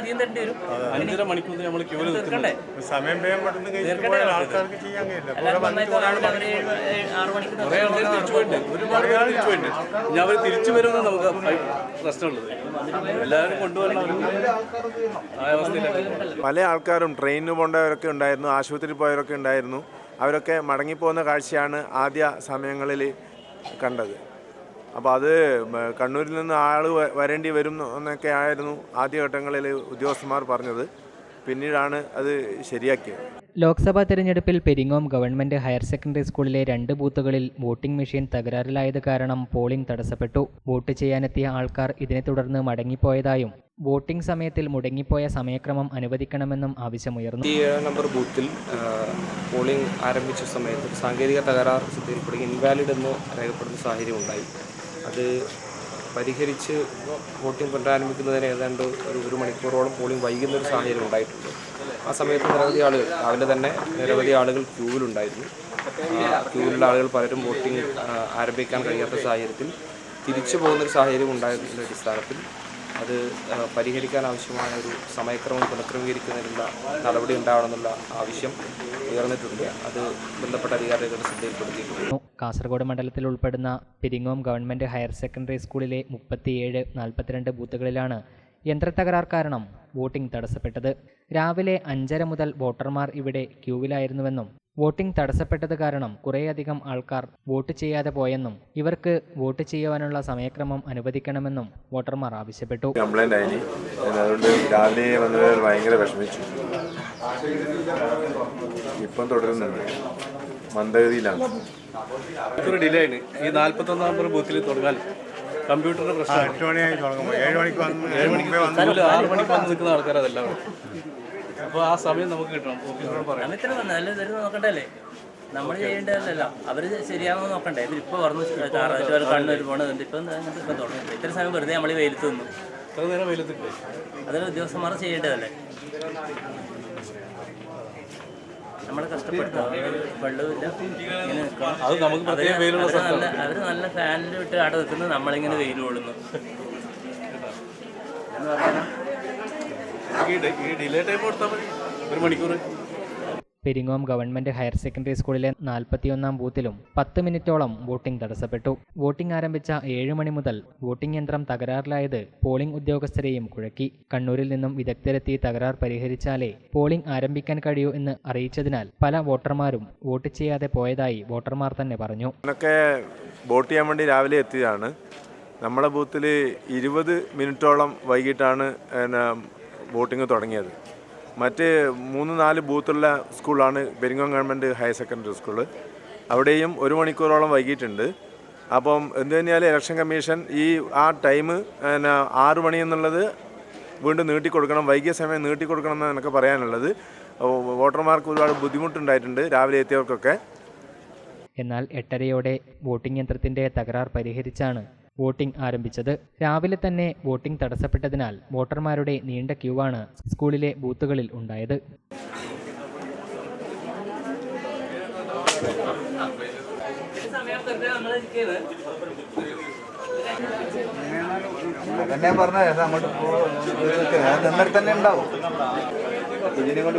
അധികം തരേണ്ടി വരും അഞ്ചര മണിക്കൂർ നമ്മൾ തീർക്കണ്ടേ? സമയം തീർക്കണ്ടേ? ആൾക്കാർക്ക് ചെയ്യാൻ ആറ് മണിക്ക് തിരിച്ചു പോയിട്ടുണ്ട്. ഒരുപാട് പേര് തിരിച്ചു പോയിട്ടുണ്ട്. ഇനി അവർ തിരിച്ചു വരുമെന്ന് നമുക്ക് പ്രശ്നമുള്ളത്. എല്ലാവരും കൊണ്ടുവരണം. പല ആൾക്കാരും ട്രെയിനിന് പോകേണ്ടവരൊക്കെ ഉണ്ടായിരുന്നു ആശുപത്രിയിൽ പോയവരൊക്കെ ഉണ്ടായിരുന്നു. അവരൊക്കെ മടങ്ങിപ്പോകുന്ന കാഴ്ചയാണ് ആദ്യ സമയങ്ങളിൽ കണ്ടത്. അപ്പോൾ അത് കണ്ണൂരിൽ നിന്ന് ആൾ വരേണ്ടി വരും എന്നൊക്കെ ആയിരുന്നു ആദ്യഘട്ടങ്ങളിൽ ഉദ്യോഗസ്ഥന്മാർ പറഞ്ഞത്. പിന്നീടാണ് അത് ശരിയാക്കിയത്. ലോക്സഭാ തെരഞ്ഞെടുപ്പിൽ പെരിങ്ങോം ഗവൺമെന്റ് ഹയർ സെക്കൻഡറി സ്കൂളിലെ രണ്ട് ബൂത്തുകളിൽ വോട്ടിംഗ് മെഷീൻ തകരാറിലായത് കാരണം പോളിംഗ് തടസ്സപ്പെട്ടു. വോട്ട് ചെയ്യാനെത്തിയ ആൾക്കാർ ഇതിനെ തുടർന്ന് മടങ്ങിപ്പോയതായും വോട്ടിംഗ് സമയത്തിൽ മുടങ്ങിപ്പോയ സമയക്രമം അനുവദിക്കണമെന്നും ആവശ്യമുയർന്നു. ഈ നമ്പർ ബൂത്തിൽ പോളിംഗ് ആരംഭിച്ച സമയത്ത് സാങ്കേതിക തകരാർ ശ്രദ്ധയിൽപ്പെടുകയും ഇൻവാലിഡ് എന്ന് രേഖപ്പെടുന്ന സാഹചര്യം ഉണ്ടായി. അത് പരിഹരിച്ച് വോട്ടിംഗ് പുനരാരംഭിക്കുന്നതിന് ഏതാണ്ട് ഒരു ഒരു മണിക്കൂറോളം പോളിംഗ് വൈകുന്ന ഒരു സാഹചര്യം ഉണ്ടായിട്ടുണ്ട്. ആ സമയത്ത് നിരവധി ആളുകൾ രാവിലെ തന്നെ നിരവധി ആളുകൾ ക്യൂവിലുണ്ടായിരുന്നു. ക്യൂവിലുള്ള ആളുകൾ പലരും വോട്ടിംഗ് ആരംഭിക്കാൻ കഴിയാത്ത സാഹചര്യത്തിൽ തിരിച്ചു പോകുന്നൊരു സാഹചര്യം ഉണ്ടായതിന്റെ അടിസ്ഥാനത്തിൽ അത് പരിഹരിക്കാൻ ആവശ്യമായ ഒരു സമയക്രമം പുനഃക്രമീകരിക്കുന്നതിനുള്ള നടപടി ഉണ്ടാവണമെന്നുള്ള ആവശ്യം ഉയർന്നിട്ടുണ്ട്. അത് ബന്ധപ്പെട്ട അധികാരികളുടെ ശ്രദ്ധയിൽപ്പെടുത്തിയിട്ടുണ്ട്. കാസർഗോഡ് മണ്ഡലത്തിൽ ഉൾപ്പെടുന്ന പെരിങ്ങോം ഗവൺമെന്റ് ഹയർ സെക്കൻഡറി സ്കൂളിലെ മുപ്പത്തിയേഴ് നാൽപ്പത്തിരണ്ട് ബൂത്തുകളിലാണ് യന്ത്രത്തകരാർ കാരണം വോട്ടിംഗ് തടസ്സപ്പെട്ടത്. രാവിലെ അഞ്ചര മുതൽ വോട്ടർമാർ ഇവിടെ ക്യൂവിലായിരുന്നുവെന്നും വോട്ടിംഗ് തടസ്സപ്പെട്ടത് കാരണം കുറേയധികം ആൾക്കാർ വോട്ട് ചെയ്യാതെ പോയെന്നും ഇവർക്ക് വോട്ട് ചെയ്യുവാനുള്ള സമയക്രമം അനുവദിക്കണമെന്നും വോട്ടർമാർ ആവശ്യപ്പെട്ടു. ആയി അതുകൊണ്ട് രാവിലെ വന്നവർ ഭയങ്കര വിഷമിച്ചു. ഇപ്പം തുടരുന്നുണ്ട്. മന്ദഗതിയിലാണ്. ഒരു ഡിലേ ആണ്. ഈ നമ്പർ ബൂത്തിൽ തുടങ്ങാൻ കമ്പ്യൂട്ടറിന്റെ പ്രശ്നം എട്ട് മണിയായി തുടങ്ങുമ്പോൾ ഏഴ് മണിക്ക് വന്ന് ഏഴ് മണിക്ക് വന്നു ആറ് മണിക്ക് വന്ന് നിൽക്കുന്ന ആൾക്കാരതല്ല അപ്പോൾ ആ സമയം നമുക്ക് കിട്ടണം. ഓഫീസറോട് പറയാം. ഇത്ര നല്ല തരുന്ന നോക്കണ്ടല്ലേ? നമ്മൾ ചെയ്യേണ്ടതല്ല അവർ ശരിയാണെന്ന് നോക്കണ്ടേ? ഇവരിപ്പോ പറഞ്ഞു കാറായിട്ട് കണ്ണൂർ പോണതുണ്ട് ഇപ്പം ഇപ്പം തുടങ്ങി? ഇത്ര സമയം വെറുതെ നമ്മൾ വെയിലത്ത് നിന്നു. അതിന് ഉദ്യോഗസ്ഥന്മാർ ചെയ്യേണ്ടതല്ലേ? നമ്മളെ കഷ്ടപ്പെടുത്തുക വെള്ളമില്ല ഇങ്ങനെ നല്ല അവർ നല്ല ഫാനിൽ വിട്ട് അവിടെ നിൽക്കുന്നത് നമ്മളിങ്ങനെ വെയിൽ കൊള്ളുന്നു. എന്ന് പറഞ്ഞാൽ ഡിലേ ടൈം കൊടുത്താൽ മതി. ഒരു മണിക്കൂർ പെരിങ്ങോം ഗവൺമെന്റ് ഹയർ സെക്കൻഡറി സ്കൂളിലെ നാൽപ്പത്തിയൊന്നാം ബൂത്തിലും പത്ത് മിനിറ്റോളം വോട്ടിംഗ് തടസ്സപ്പെട്ടു. വോട്ടിംഗ് ആരംഭിച്ച ഏഴ് മണി മുതൽ വോട്ടിംഗ് യന്ത്രം തകരാറിലായത് പോളിംഗ് ഉദ്യോഗസ്ഥരെയും കുഴക്കി. കണ്ണൂരിൽ നിന്നും വിദഗ്ധരെത്തി തകരാർ പരിഹരിച്ചാലേ പോളിംഗ് ആരംഭിക്കാൻ കഴിയൂ എന്ന് അറിയിച്ചതിനാൽ പല വോട്ടർമാരും വോട്ട് ചെയ്യാതെ പോയതായി വോട്ടർമാർ തന്നെ പറഞ്ഞു. വോട്ട് ചെയ്യാൻ വേണ്ടി രാവിലെ എത്തിയതാണ്. നമ്മുടെ ബൂത്തിൽ ഇരുപത് മിനിറ്റോളം വൈകിട്ടാണ് വോട്ടിംഗ് തുടങ്ങിയത്. മറ്റ് മൂന്ന് നാല് ബൂത്തുള്ള സ്കൂളാണ് Peringome government higher secondary school അവിടെയും ഒരു മണിക്കൂറോളം വൈകിട്ടുണ്ട് അപ്പം എന്ത് തന്നെയാലും ഇലക്ഷൻ കമ്മീഷൻ ഈ ആ ടൈം പിന്നെ ആറു മണി എന്നുള്ളത് വീണ്ടും നീട്ടിക്കൊടുക്കണം വൈകിയ സമയം നീട്ടിക്കൊടുക്കണം എന്നാണ് എനിക്ക് പറയാനുള്ളത്. വോട്ടർമാർക്ക് ഒരുപാട് ബുദ്ധിമുട്ടുണ്ടായിട്ടുണ്ട് രാവിലെ എത്തിയവർക്കൊക്കെ. എന്നാൽ എട്ടരയോടെ വോട്ടിംഗ് യന്ത്രത്തിന്റെ തകരാർ പരിഹരിച്ചാണ് വോട്ടിംഗ് ആരംഭിച്ചത്. രാവിലെ തന്നെ വോട്ടിംഗ് തടസ്സപ്പെട്ടതിനാൽ വോട്ടർമാരുടെ നീണ്ട ക്യൂവാണ് സ്കൂളിലെ ബൂത്തുകളിൽ ഉണ്ടായത്. അതന്നെ ഞാൻ പറഞ്ഞത് അങ്ങോട്ട് നിന്നിട്ട് തന്നെ ഉണ്ടാവും. ഇതിനെ കൊണ്ട്